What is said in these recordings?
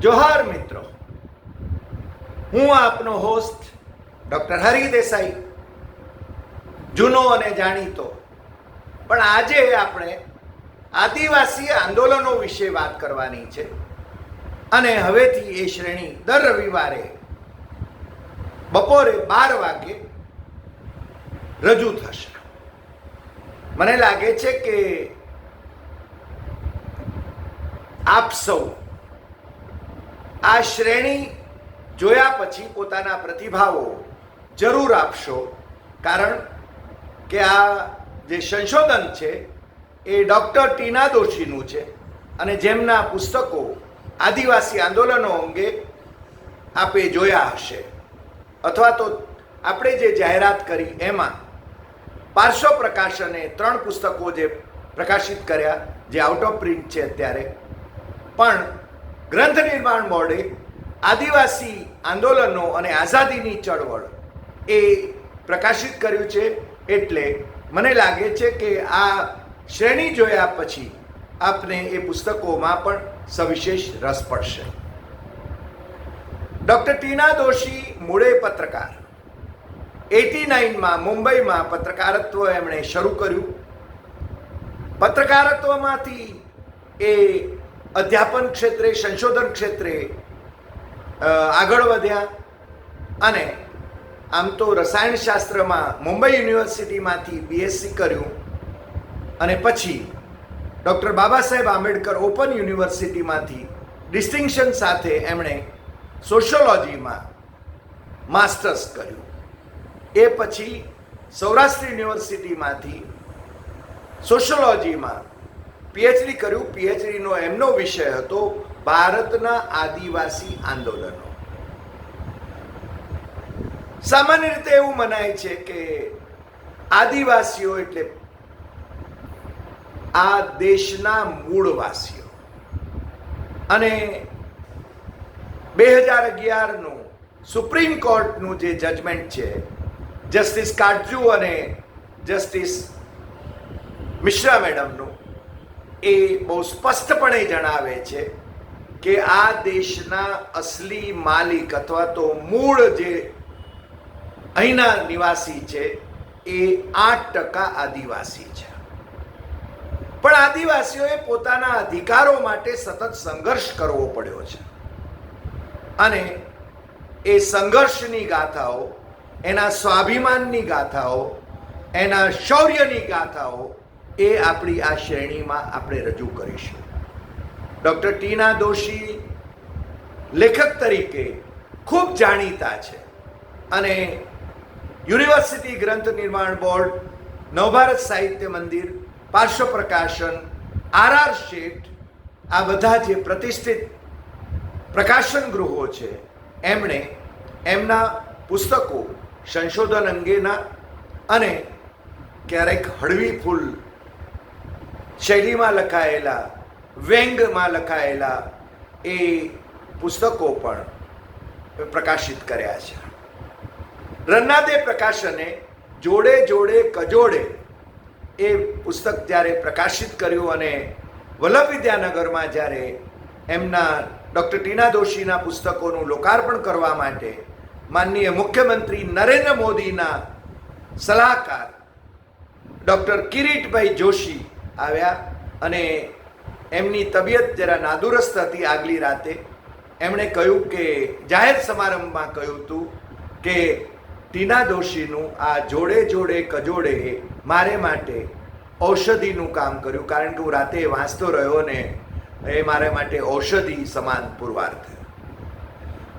જોહાર મિત્રો, હું આપનો હોસ્ટ ડૉક્ટર હરિદેસાઈ જૂનો અને જાણીતો. પણ આજે આપણે આદિવાસી આંદોલનો વિશે વાત કરવાની છે. અને હવેથી એ શ્રેણી દર રવિવારે બપોરે બાર વાગે રજૂ થશે. મને લાગે છે કે આપ સૌ આ શ્રેણી જોયા પછી પોતાના પ્રતિભાવો જરૂર આપશો. કારણ કે આ જે સંશોધન છે એ ડૉક્ટર ટીના દોશીનું છે અને જેમના પુસ્તકો આદિવાસી આંદોલનો અંગે આપે જોયા હશે. અથવા તો આપણે જે જાહેરાત કરી એમાં પાર્શ્વ પ્રકાશને ત્રણ પુસ્તકો જે પ્રકાશિત કર્યા, જે આઉટ ઓફ પ્રિન્ટ છે અત્યારે. પણ ગ્રંથ નિર્માણ બોર્ડે આદિવાસી આંદોલનો અને આઝાદીની ચળવળ એ પ્રકાશિત કર્યું છે એટલે મને લાગે છે કે આ શ્રેણી જોયા પછી આપને એ પુસ્તકોમાં પણ સવિશેષ રસ પડશે. ડૉક્ટર ટીના દોશી મૂળે પત્રકાર. એટી નાઇનમાં મુંબઈમાં પત્રકારત્વ એમણે શરૂ કર્યું. પત્રકારત્વમાંથી એ અધ્યાપન ક્ષેત્રે, સંશોધન ક્ષેત્રે આગળ વધ્યા અને આમ તો રસાયણશાસ્ત્રમાં મુંબઈ યુનિવર્સિટીમાંથી બીએસસી કર્યું અને પછી doctor Baba Saheb Ambedkar open યુનિવર્સિટીમાંથી distinction સાથે એમણે સોશિયોલોજીમાં માસ્ટર્સ કર્યું. એ પછી સૌરાષ્ટ્ર યુનિવર્સિટીમાંથી સોશિયોલોજીમાં પીએચડી કર્યું. પીએચડીનો એમનો વિષય હતો ભારતના આદિવાસી આંદોલનો સામાન્ય રીતે એવું મનાય છે કે આદિવાસીઓ એટલે આ દેશના મૂળવાસીઓ. અને બે હજાર અગિયારનું સુપ્રીમ કોર્ટનું જે જજમેન્ટ છે, જસ્ટિસ કાટજુ અને જસ્ટિસ મિશ્રા મેડમનું એ બહુ સ્પષ્ટપણે જણાવે છે કે આ દેશના અસલી માલિક અથવા તો મૂળ જે અહીંના નિવાસી છે, એ આઠ ટકા આદિવાસી છે. પણ આદિવાસીઓએ પોતાના અધિકારો માટે સતત સંઘર્ષ કરવો પડ્યો છે. અને એ સંઘર્ષની ગાથાઓ, એના સ્વાભિમાનની ગાથાઓ, એના શૌર્યની ગાથાઓ એ આપણી આ શ્રેણીમાં આપણે રજૂ કરીશું. ડૉક્ટર ટીના દોશી લેખક તરીકે ખૂબ જાણીતા છે અને યુનિવર્સિટી ગ્રંથ નિર્માણ બોર્ડ, નવભારત સાહિત્ય મંદિર, પાર્શ્વ પ્રકાશન, આર આર શેઠ, આ બધા જે પ્રતિષ્ઠિત પ્રકાશન ગૃહો છે, એમણે એમના પુસ્તકો સંશોધન અંગેના અને ક્યારેક હળવી ફૂલ શૈલીમાં લખાયેલા, વ્યંગમાં લખાયેલા એ પુસ્તકો પણ પ્રકાશિત કર્યા છે. રન્નાદે પ્રકાશને જોડે જોડે કજોડે એ પુસ્તક જ્યારે પ્રકાશિત કર્યું અને વલ્લભ વિદ્યાનગરમાં જ્યારે એમના ડૉક્ટર ટીના દોશીના પુસ્તકોનું લોકાર્પણ કરવા માટે માનનીય મુખ્યમંત્રી નરેન્દ્ર મોદીના સલાહકાર ડૉક્ટર કિરીટભાઈ જોશી આવ્યા અને એમની તબિયત જરા નાદુરસ્ત હતી આગલી રાતે. એમણે કહ્યું કે, જાહેર સમારંભમાં કહ્યું હતું કે, ટીના દોશીનું આ જોડે જોડે કજોડે મારે માટે ઔષધિનું કામ કર્યું, કારણ કે હું રાતે વાંચતો રહ્યો ને એ મારા માટે ઔષધિ સમાન પુરવાર થયો.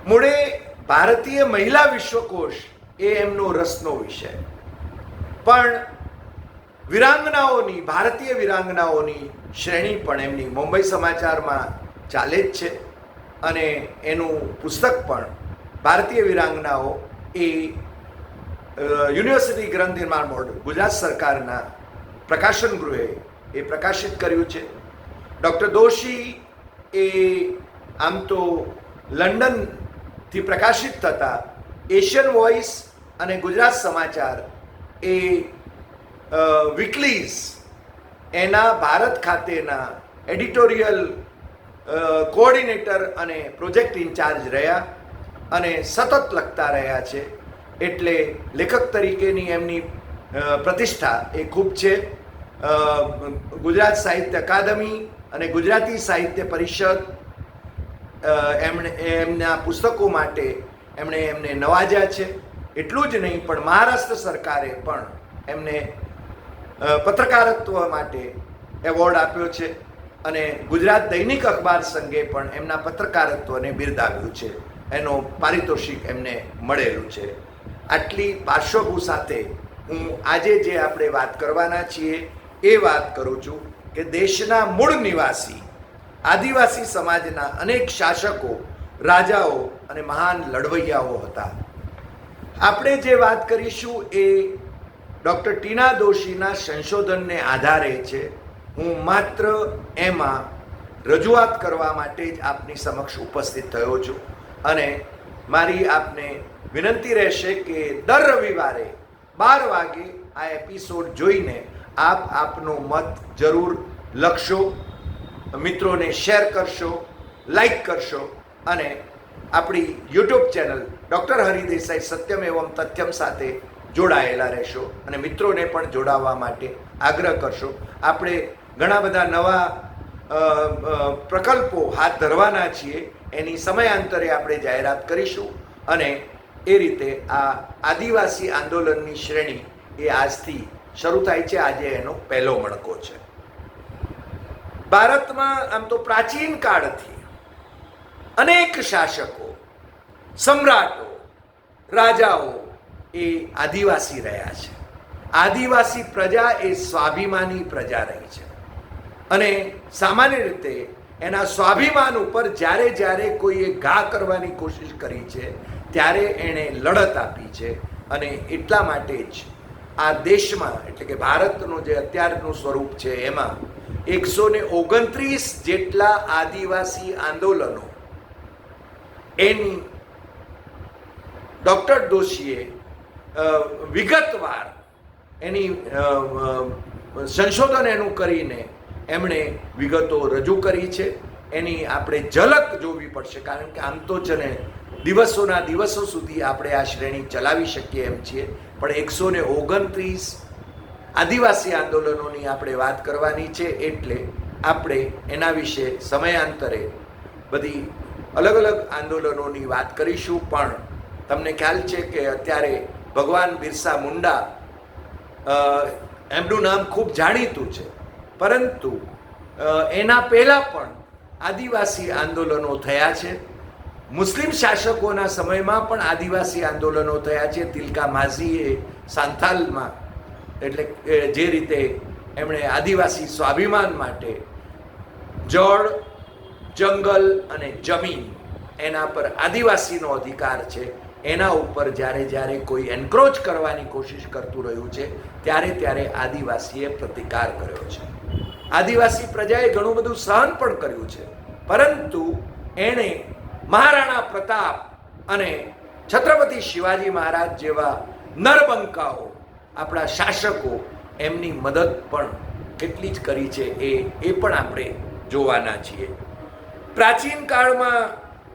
મૂળે ભારતીય મહિલા વિશ્વકોશ એ એમનો રસનો વિષય. પણ વિરાંગનાઓની, ભારતીય વિરાંગનાઓની શ્રેણી પણ એમની મુંબઈ સમાચારમાં ચાલે જ છે. અને એનું પુસ્તક પણ ભારતીય વિરાંગનાઓ એ યુનિવર્સિટી ગ્રંથ નિર્માણ બોર્ડ, ગુજરાત સરકારના પ્રકાશન ગૃહે એ પ્રકાશિત કર્યું છે. ડૉક્ટર દોશી એ આમ તો લંડનથી પ્રકાશિત થતા એશિયન વોઇસ અને ગુજરાત સમાચાર એ વીકલીઝ એના ભારત ખાતેના એડિટોરિયલ કોઓર્ડિનેટર અને પ્રોજેક્ટ ઇન્ચાર્જ રહ્યા અને સતત લખતા રહ્યા છે. એટલે લેખક તરીકેની એમની પ્રતિષ્ઠા એ ખૂબ છે. ગુજરાત સાહિત્ય અકાદમી અને ગુજરાતી સાહિત્ય પરિષદ એમણે એમના પુસ્તકો માટે એમણે એમને નવાજ્યા છે. એટલું જ નહીં, પણ મહારાષ્ટ્ર સરકારે પણ એમને પત્રકારત્વ માટે એવોર્ડ આપ્યો છે અને ગુજરાત દૈનિક અખબાર સંઘે પણ એમના પત્રકારત્વને બિરદાવ્યું છે. એનો પારિતોષિક એમને મળેલું છે. આટલી પાર્શ્વભૂ સાથે હું આજે જે આપણે વાત કરવાના છીએ એ વાત કરું છું કે દેશના મૂળ નિવાસી, આદિવાસી સમાજના અનેક શાસકો, રાજાઓ અને મહાન લડવૈયાઓ હતા. આપણે જે વાત કરીશું એ ડૉક્ટર ટીના દોશીના સંશોધનને આધારે છે, હું માત્ર એમાં રજૂઆત કરવા માટે જ આપની સમક્ષ ઉપસ્થિત થયો છું અને મારી આપને વિનંતી રહેશે કે દર રવિવારે બાર વાગે આ એપિસોડ જોઈને આપ આપનો મત જરૂર લખશો, મિત્રોને શેર કરશો, લાઈક કરશો અને આપણી YouTube channel doctor Hari Desai Satyam એવમ તથ્યમ સાથે જોડાયેલા રહેશો અને મિત્રોને પણ જોડાવા માટે આગ્રહ કરશો. આપણે ઘણા બધા નવા પ્રકલ્પો હાથ ધરવાના છીએ. એની સમયાંતરે આપણે જાહેરાત કરીશું અને એ રીતે આ આદિવાસી આંદોલનની શ્રેણી એ આજથી શરૂ થાય છે. આજે એનો પહેલો મણકો છે. ભારતમાં આમ તો પ્રાચીન કાળથી અનેક શાસકો, સમ્રાટો, રાજાઓ એ આદિવાસી રહ્યા છે. આદિવાસી પ્રજા એ સ્વાભિમાની પ્રજા રહી છે. અને સામાન્ય રીતે એના સ્વાભિમાન ઉપર જ્યારે જ્યારે કોઈએ ઘા કરવાની કોશિશ કરી છે, ત્યારે એણે લડત આપી છે અને એટલા માટે જ આ દેશમાં, એટલે કે ભારતનું જે અત્યારનું સ્વરૂપ છે, એમાં એકસો ને ઓગણત્રીસ જેટલા આદિવાસી આંદોલનો, એની ડૉક્ટર દોશીએ વિગતવાર એની સંશોધન એનું કરીને એમણે વિગતો રજૂ કરી છે. એની આપણે ઝલક જોવી પડશે. કારણ કે આમ તો છે ને દિવસોના દિવસો સુધી આપણે આ શ્રેણી ચલાવી શકીએ એમ છીએ. પણ એકસો ને ઓગણત્રીસ આદિવાસી આંદોલનોની આપણે વાત કરવાની છે એટલે આપણે એના વિશે સમયાંતરે બધી અલગ અલગ આંદોલનોની વાત કરીશું. પણ તમને ખ્યાલ છે કે અત્યારે ભગવાન બિરસા મુંડા એમનું નામ ખૂબ જાણીતું છે. પરંતુ એના પહેલાં પણ આદિવાસી આંદોલનો થયા છે. મુસ્લિમ શાસકોના સમયમાં પણ આદિવાસી આંદોલનો થયા છે. તિલકા માઝીએ સાંથાલમાં, એટલે જે રીતે એમણે આદિવાસી સ્વાભિમાન માટે જળ, જંગલ અને જમીન એના પર આદિવાસીનો અધિકાર છે. એના ઉપર જ્યારે જ્યારે કોઈ એન્ક્રોચ કરવાની કોશિશ કરતું રહ્યું છે, ત્યારે ત્યારે આદિવાસીએ પ્રતિકાર કર્યો છે. આદિવાસી પ્રજાએ ઘણું બધું સહન પણ કર્યું છે. પરંતુ એણે મહારાણા પ્રતાપ અને છત્રપતિ શિવાજી મહારાજ જેવા નરબંકાઓ, આપણા શાસકો, એમની મદદ પણ કેટલી જ કરી છે એ એ પણ આપણે જોવાના છીએ. પ્રાચીન કાળમાં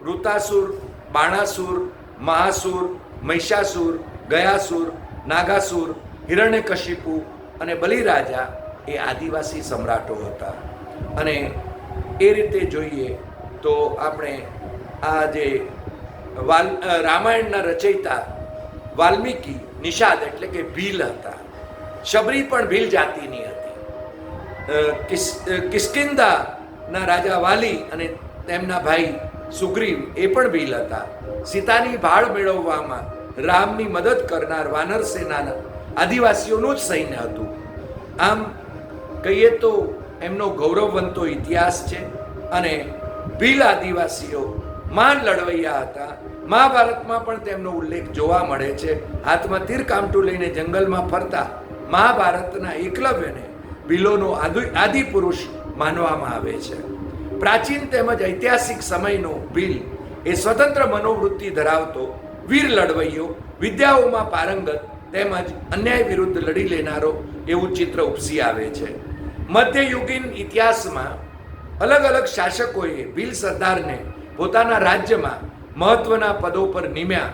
ઋતાસુર બાણાસુર મહાસુર, મહિષાસુર, ગયાસુર, નાગાસુર, હિરણ્યકશિપુ અને બલિરાજા એ આદિવાસી સમ્રાટો હતા. અને એ રીતે જોઈએ તો આપણે આ જે વાલ રામાયણના રચયિતા વાલ્મીકી નિષાદ એટલે કે ભીલ હતા. શબરી પણ ભીલ જાતિની હતી. કિસ્કિંદાના રાજા વાલી અને તેમના ભાઈ સુગ્રીવ એ પણ ભીલ હતા. સીતાની ભાળ મેળવવામાં રામની મદદ કરનાર વાનર સેનાના આદિવાસીઓનું જ સૈન્ય હતું. આમ કહીએ તો એમનો ગૌરવવંતો ઇતિહાસ છે અને ભીલ આદિવાસીઓ માન લડવૈયા હતા. મહાભારતમાં પણ તેમનો ઉલ્લેખ જોવા મળે છે. હાથમાં તીર કામટું લઈને જંગલમાં ફરતા મહાભારતના એકલવ્યને ભીલોનો આદિ પુરુષ માનવામાં આવે છે. પ્રાચીન તેમજ ઐતિહાસિક સમયનો ભીલ એ સ્વતંત્ર મનોવૃત્તિ ધરાવતો વીર લડવૈયો, વિદ્યાઓમાં પારંગત તેમજ અન્યાય વિરુદ્ધ લડી લેનારો એવું ચિત્ર ઉપસી આવે છે. મધ્યયુગીન ઇતિહાસમાં અલગ અલગ શાસકોએ ભીલ સરદારને પોતાના રાજ્યમાં મહત્વના પદો પર નિમ્યા.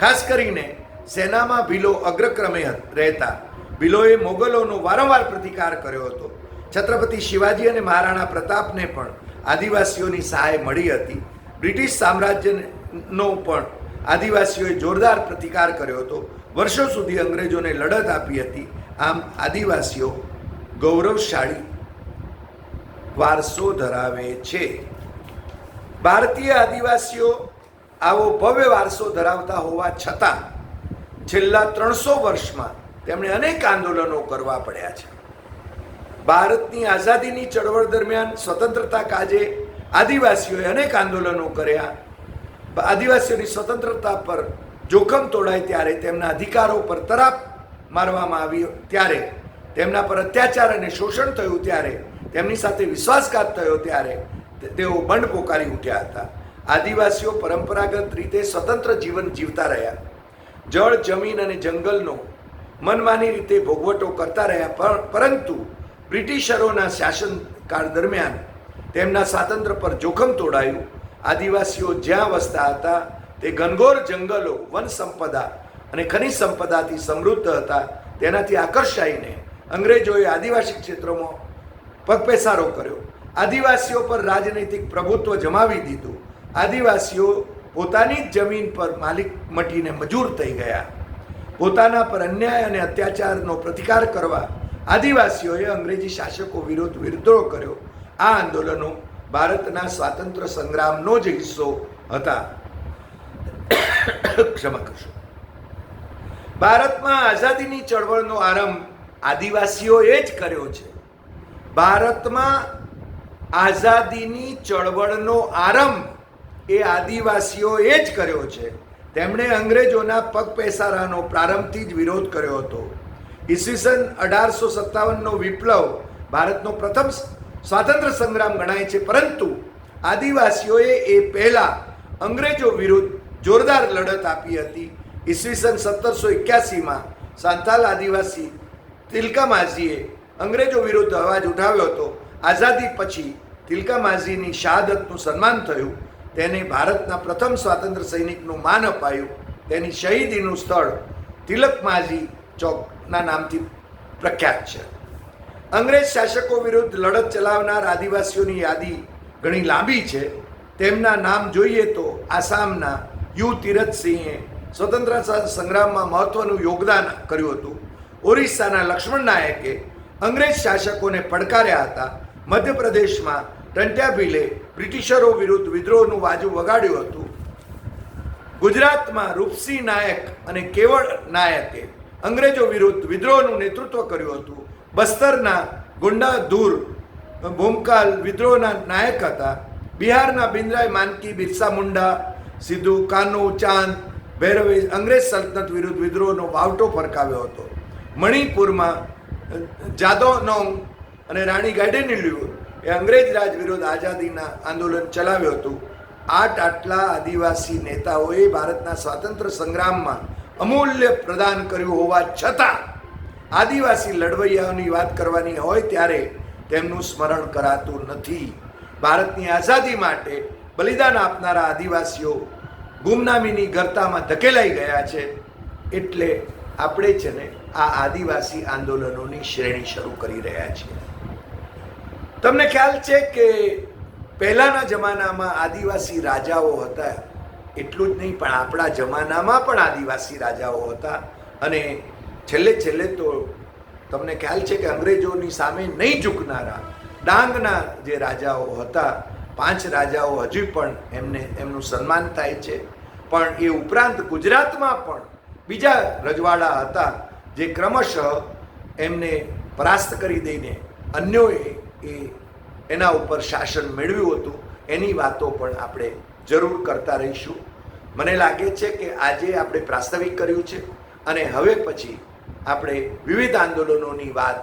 ખાસ કરીને સેનામાં ભીલો અગ્રક્રમે રહેતા. ભીલોએ મોગલોનો વારંવાર પ્રતિકાર કર્યો હતો. છત્રપતિ શિવાજી અને મહારાણા પ્રતાપને પણ આદિવાસીઓની સહાય મળી હતી. બ્રિટિશ સામ્રાજ્યનો પણ આદિવાસીઓએ જોરદાર પ્રતિકાર કર્યો હતો. વર્ષો સુધી અંગ્રેજોને લડત આપી હતી. આમ આદિવાસીઓ ગૌરવશાળી વારસો ધરાવે છે. ભારતીય આદિવાસીઓ આવો ભવ્ય વારસો ધરાવતા હોવા છતાં છેલ્લા ત્રણસો વર્ષમાં તેમણે અનેક આંદોલનો કરવા પડ્યા છે. ભારતની આઝાદીની ચળવળ દરમિયાન સ્વતંત્રતા કાજે આદિવાસીઓએ અનેક આંદોલનો કર્યા. આદિવાસીઓની સ્વતંત્રતા પર જોખમ તોડાય ત્યારે તેમના અધિકારો પર તરાપ મારવામાં આવી ત્યારે, તેમના પર અત્યાચાર અને શોષણ થયું ત્યારે, તેમની સાથે વિશ્વાસઘાત થયો ત્યારે તેઓ બંડ પોકારી ઉઠ્યા હતા. આદિવાસીઓ પરંપરાગત રીતે સ્વતંત્ર જીવન જીવતા રહ્યા. જળ, જમીન અને જંગલનો મનમાની રીતે ભોગવટો કરતા રહ્યા પણ પરંતુ બ્રિટિશરોના શાસનકાળ દરમિયાન તેમના સ્વાતંત્ર્ય પર જોખમ તોડાયું. આદિવાસીઓ જ્યાં વસતા હતા, તે ઘનઘોર જંગલો, વન સંપદા અને ખનિજ સંપદાથી સમૃદ્ધ હતા. તેનાથી આકર્ષાઈને અંગ્રેજોએ આદિવાસી ક્ષેત્રોમાં પગપેસારો કર્યો. આદિવાસીઓ પર રાજનૈતિક પ્રભુત્વ જમાવી દીધું. આદિવાસીઓ પોતાની જ જમીન પર માલિક મટીને મજૂર થઈ ગયા. પોતાના પર અન્યાય અને અત્યાચારનો પ્રતિકાર કરવા આદિવાસીઓએ અંગ્રેજી શાસકો વિરુદ્ધ વિદ્રોહ કર્યો. આ આંદોલનો ભારતના સ્વાતંત્ર્ય સંગ્રામનો જ હિસ્સો હતા. ક્ષમા કરશો. ભારતમાં આઝાદીની ચળવળનો આરંભ આદિવાસીઓએ જ કર્યો છે. ભારતમાં આઝાદીની ચળવળનો આરંભ એ આદિવાસીઓએ જ કર્યો છે. તેમણે અંગ્રેજોના પગપેસારાનો પ્રારંભથી જ વિરોધ કર્યો હતો. ઈસવીસન અઢારસો સત્તાવનનો વિપ્લવ ભારતનો પ્રથમ સ્વાતંત્ર્ય સંગ્રામ ગણાય છે. પરંતુ આદિવાસીઓએ એ પહેલા અંગ્રેજો વિરુદ્ધ જોરદાર લડત આપી હતી. ઈસવીસન સત્તરસો એક્યાસીમાં સાંતાલ આદિવાસી તિલકા માઝીએ અંગ્રેજો વિરુદ્ધ અવાજ ઉઠાવ્યો હતો. આઝાદી પછી તિલકા માઝીની શહાદતનું સન્માન થયું. તેને ભારતના પ્રથમ સ્વાતંત્ર્ય સૈનિકનું માન અપાયું. તેની શહીદીનું સ્થળ તિલક માઝી ચોકના નામથી પ્રખ્યાત છે. અંગ્રેજ શાસકો વિરુદ્ધ લડત ચલાવનાર આદિવાસીઓની યાદી ઘણી લાંબી છે. તેમના નામ જોઈએ તો આસામના યુ. તીરથસિંહે સ્વતંત્રતા સંગ્રામમાં મહત્વનું યોગદાન કર્યું હતું. ઓરિસ્સાના લક્ષ્મણ નાયકે અંગ્રેજ શાસકોને પડકાર્યા હતા. મધ્યપ્રદેશમાં ટંટ્યાભીલે બ્રિટિશરો વિરુદ્ધ વિદ્રોહનું વાજુ વગાડ્યું હતું. ગુજરાતમાં રૂપસિંહ નાયક અને કેવળ નાયકે અંગ્રેજો વિરુદ્ધ વિદ્રોહનું નેતૃત્વ કર્યું હતું. બસ્તરના ગુંડા ધૂર ભૂમકાલ વિદ્રોહના નાયક હતા. બિહારના બિંદ્રાય માનકી, બિરસા મુંડા, સિદ્ધુ, કાનુ, ચાંદ, ભૈરવે અંગ્રેજ સલ્તનત વિરુદ્ધ વિદ્રોહનો વાવટો ફરકાવ્યો હતો. મણિપુરમાં જાદવનોંગ અને રાણી ગાઇડેનલ્યુ એ અંગ્રેજ રાજ વિરુદ્ધ આઝાદીના આંદોલન ચલાવ્યું હતું. આટ આટલા આદિવાસી નેતાઓએ ભારતના સ્વાતંત્ર્ય સંગ્રામમાં અમૂલ્ય પ્રદાન કર્યું હોવા છતાં આદિવાસી લડવૈયાઓની વાત કરવાની હોય ત્યારે તેમનું સ્મરણ કરાતું નથી. ભારતની આઝાદી માટે બલિદાન આપનારા આદિવાસીઓ ગુમનામીની ગરતામાં ધકેલાઈ ગયા છે એટલે આપણે છે ને આ આદિવાસી આંદોલનોની શ્રેણી શરૂ કરી રહ્યા છીએ. તમને ખ્યાલ છે કે પહેલાંના જમાનામાં આદિવાસી રાજાઓ હતા. એટલું જ નહીં, પણ આપણા જમાનામાં પણ આદિવાસી રાજાઓ હતા. અને છેલ્લે છેલ્લે તો તમને ખ્યાલ છે કે અંગ્રેજોની સામે નહીં ઝૂકનારા ડાંગના જે રાજાઓ હતા, પાંચ રાજાઓ હજી પણ એમને, એમનું સન્માન થાય છે. પણ એ ઉપરાંત ગુજરાતમાં પણ બીજા રજવાડા હતા, જે ક્રમશઃ એમને પરાસ્ત કરી દઈને અન્યોએ એ એના ઉપર શાસન મેળવ્યું હતું. એની વાતો પણ આપણે જરૂર કરતા રહીશું. મને લાગે છે કે આજે આપણે પ્રાસ્તવિક કર્યું છે અને હવે પછી આપણે વિવિધ આંદોલનોની વાત,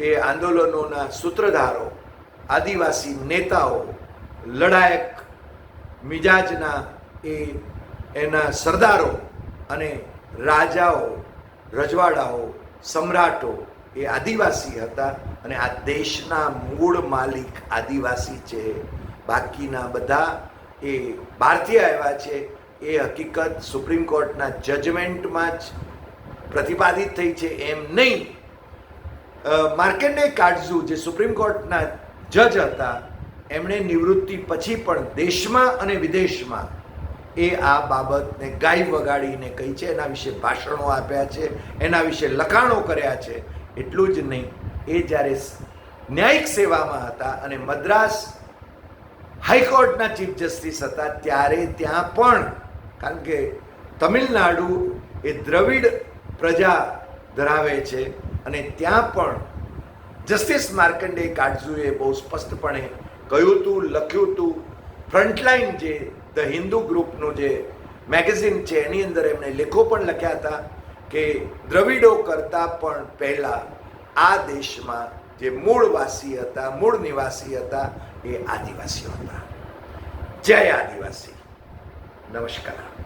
એ આંદોલનોના સૂત્રધારો, આદિવાસી નેતાઓ, લડાયક, મિજાજના એ એના સરદારો અને રાજાઓ, રજવાડાઓ, સમ્રાટો એ આદિવાસી હતા અને આ દેશના મૂળ માલિક આદિવાસી છે. બાકીના બધા એ ભારતીય આવ્યા છે, એ હકીકત સુપ્રીમ કોર્ટના જજમેન્ટમાં જ પ્રતિપાદિત થઈ છે એમ નહીં. માર્કેન્ડે કાટઝુ જે સુપ્રીમ કોર્ટના જજ હતા, એમણે નિવૃત્તિ પછી પણ દેશમાં અને વિદેશમાં એ આ બાબતને ગાય વગાડીને કહી છે, એના વિશે ભાષણો આપ્યા છે, એના વિશે લખાણો કર્યા છે, એટલું જ નહીં. એ જ્યારે ન્યાયિક સેવામાં હતા અને મદ્રાસ હાઈકોર્ટના ચીફ જસ્ટિસ હતા ત્યારે ત્યાં પણ, કારણ કે તમિલનાડુ એ દ્રવિડ પ્રજા ધરાવે છે અને ત્યાં પણ જસ્ટિસ માર્કંડે કાટઝુએ બહુ સ્પષ્ટપણે કહ્યું હતું લખ્યું હતું ફ્રન્ટલાઈન જે ધ હિન્દુ ગ્રુપનું જે મેગેઝિન છે, એની અંદર એમણે લેખો પણ લખ્યા હતા કે દ્રવિડો કરતાં પણ પહેલાં આ દેશમાં જે મૂળવાસી હતા, મૂળ નિવાસી હતા એ આદિવાસીઓ હતા જય આદિવાસી. નમસ્કાર.